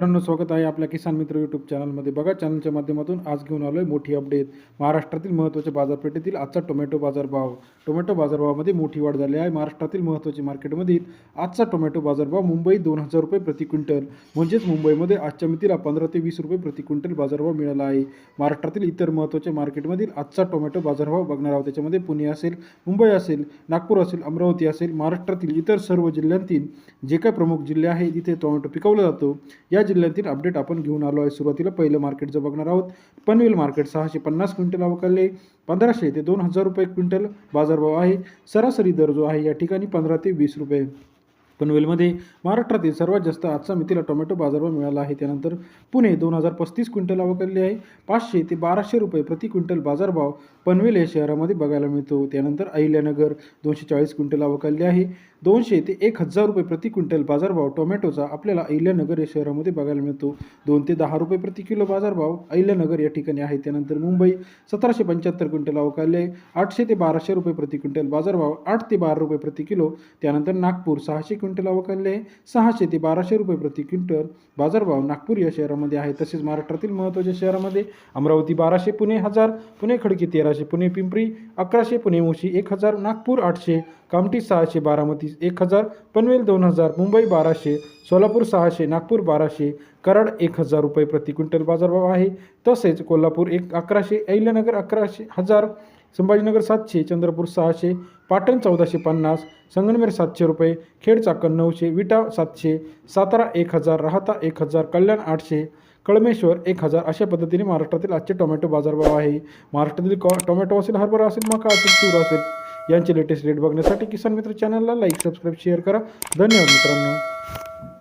मित्रांनो स्वागत आहे आपल्या किसान मित्र यूट्यूब चॅनलमध्ये बघा चॅनलच्या माध्यमातून आज घेऊन आलो आहे मोठी अपडेट महाराष्ट्रातील महत्त्वाच्या बाजारपेठेतील आजचा टोमॅटो बाजारभाव. टोमॅटो बाजारभावामध्ये मोठी वाढ झाली आहे. महाराष्ट्रातील महत्त्वाची मार्केटमधील आजचा टोमॅटो बाजारभाव मुंबई दोन हजार रुपये प्रति क्विंटल. म्हणजेच मुंबईमध्ये आजच्या मितीला पंधरा ते वीस रुपये प्रति क्विंटल बाजारभाव मिळाला आहे. महाराष्ट्रातील इतर महत्त्वाच्या मार्केटमधील आजचा टोमॅटो बाजारभाव बघणार आहोत. त्याच्यामध्ये पुणे असेल मुंबई असेल नागपूर असेल अमरावती असेल महाराष्ट्रातील इतर सर्व जिल्ह्यांतील जे काही प्रमुख जिल्हे आहेत तिथे टोमॅटो पिकवला जातो. या जिल्ह्यातील अपडेट आपण घेऊन आलो आहे. सुरुवातीला पहिलं मार्केट बघणार आहोत. पनवेल मार्केट सहाशे पन्नास क्विंटल अवकाले पंधराशे ते दोन हजार रुपये क्विंटल बाजारभाव आहे. सरासरी दर जो आहे या ठिकाणी पंधरा ते वीस रुपये. पनवेलमध्ये महाराष्ट्रातील सर्वात जास्त आजचा मितीला टोमॅटो बाजारभाव मिळाला आहे. त्यानंतर पुणे दोन हजार पस्तीस क्विंटल अवकालले आहे. पाचशे ते बाराशे रुपये प्रति क्विंटल बाजारभाव पनवेल या शहरामध्ये बघायला मिळतो. त्यानंतर अहिल्यानगर दोनशे चाळीस क्विंटल अवकालले आहे. दोनशे ते एक हजार रुपये प्रति क्विंटल बाजारभाव टोमॅटोचा आपल्याला अहिल्यानगर या शहरामध्ये बघायला मिळतो. दोन ते दहा रुपये प्रति किलो बाजारभाव अहिल्यानगर या ठिकाणी आहे. त्यानंतर मुंबई सतराशे पंच्याहत्तर क्विंटल अवकालले आहे. आठशे ते बाराशे रुपये प्रति क्विंटल बाजारभाव आठ ते बारा रुपये प्रति किलो. त्यानंतर नागपूर सहाशे क्विंटल अवकालले आहे. सहाशे ते बाराशे रुपये प्रति क्विंटल बाजारभाव नागपूर या शहरामध्ये आहे. तसेच महाराष्ट्रातील महत्त्वाच्या शहरामध्ये अमरावती बाराशे पुणे हजार पुणे खडकी तेराशे पुणे पिंपरी अकराशे पुणे मुशी एक हजार नागपूर आठशे कामठी सहाशे बारामती एक हजार पनवेल दोन हजार मुंबई बाराशे सोलापूर सहाशे नागपूर बाराशे कराड एक हजार रुपये प्रति क्विंटल बाजारभाव आहे. तसेच कोल्हापूर एक अकराशे अहिल्यानगर अकराशे हजार संभाजीनगर सातशे चंद्रपूर सहाशे पाटण चौदाशे पन्नास संगनमेर सातशे रुपये खेड चाकण नऊशे विटा सातशे सातारा एक हजार राहता एक हजार कल्याण आठशे कळमेश्वर एक हजार अशा पद्धतीने महाराष्ट्रातील आजचे टोमॅटो बाजारभाव आहे. महाराष्ट्रातील कॉ टोमॅटो असेल हरभरा असेल मका असेल तूर असेल यांचे लेटेस्ट रेट बघण्यासाठी किसान मित्र चॅनलला लाईक सबस्क्राईब शेअर करा. धन्यवाद मित्रांनो.